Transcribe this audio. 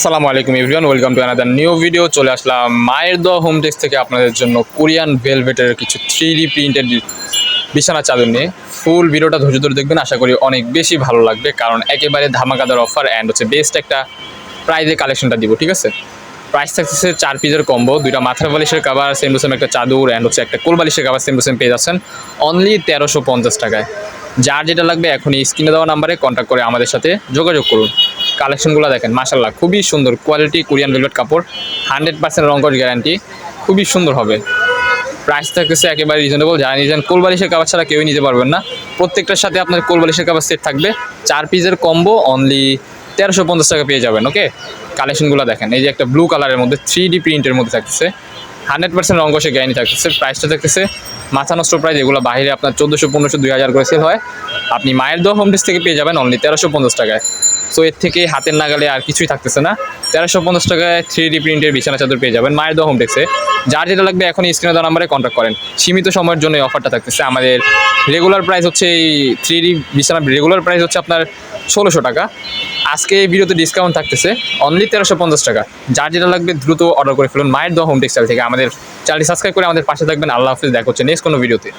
আসসালামু আলাইকুম everyone, welcome to another new video চলে আসলাম মায়ের দোয়া হোম ডেস্ক থেকে আপনাদের জন্য কোরিয়ান ভেলভেটের কিছু থ্রি ডি প্রিন্টেড বিছানা চাদর নিয়ে। ফুল ভিডিওটা ধৈর্য ধরে দেখবেন, আশা করি অনেক বেশি ভালো লাগবে, কারণ একেবারে ধামাকাদার অফার অ্যান্ড হচ্ছে বেস্ট একটা প্রাইজে কালেকশনটা দিব, ঠিক আছে? প্রাইস থাকতেছে চার পিসের কম্বো দুইটা মাথার বালিশের কাবার সেম টু সেম একটা চাদর অ্যান্ড হচ্ছে একটা কোল বালিশের কাবার সেম টু সেম পেয়ে যাচ্ছেন। অনলি তেরোশো পঞ্চাশ টাকায়। যার যেটা লাগবে এখনই স্ক্রিনে দেওয়া নাম্বারে কন্ট্যাক্ট করে আমাদের সাথে যোগাযোগ করুন। কালেকশনগুলো দেখেন মাশাল্লাহ খুবই সুন্দর কোয়ালিটি কোরিয়ান ভেলভেট কাপড় হান্ড্রেড পার্সেন্ট রঙ্কশ গ্যারান্টি খুবই সুন্দর হবে। প্রাইস থাকতেছে একেবারে রিজনেবল যারা নিজেন কোলবালিশের কাবার ছাড়া কেউই নিতে পারবেন না। প্রত্যেকটার সাথে আপনার কোলবালিশের কাবার সেট থাকবে, চার পিসের কম্বো অনলি তেরোশো পঞ্চাশ টাকা পেয়ে যাবেন ওকে কালেকশনগুলো দেখেন, এই যে একটা ব্লু কালারের মধ্যে থ্রি ডি প্রিন্টের মধ্যে থাকতেছে। হান্ড্রেড পার্সেন্ট রঙ্গসে গ্যারান্টি থাকতেছে। প্রাইসটা থাকতেছে মাথা নষ্ট প্রাইস এগুলো বাইরে আপনার চোদ্দোশো, পনেরোশো, দুই হাজার করে সেল হয়। আপনি মায়ের দোয়া হোম ডিস থেকে পেয়ে যাবেন অনলি তেরোশো পঞ্চাশ টাকায়। সো এর থেকে হাতের নাগালে আর কিছুই থাকতেছে না। তেরোশো পঞ্চাশ টাকায় থ্রি ডি প্রিন্টের বিছানা চাদর পেয়ে যাবেন মায়ের দোয়া হোম ডেক্সে যার যেটা লাগবে এখন স্ক্রিনে দেওয়া নাম্বারে কন্ট্যাক্ট করেন। সীমিত সময়ের জন্য এই অফারটা থাকতেছে। আমাদের রেগুলার প্রাইস হচ্ছে এই থ্রি ডি বিছানা রেগুলার প্রাইস হচ্ছে আপনার ষোলোশো টাকা। আজকে এই ভিডিওতে ডিসকাউন্ট থাকতেছে অনলি তেরোশো পঞ্চাশ টাকা। যার যেটা লাগবে দ্রুত অর্ডার করে ফেলুন। মায়ের দোয়া হোম টেক্সটাইল থেকে আমাদের। চ্যানেলটি সাবস্ক্রাইব করে আমাদের পাশে থাকবেন। আল্লাহ হাফিজ। দেখা হচ্ছে নেক্সট কোনো ভিডিওতে।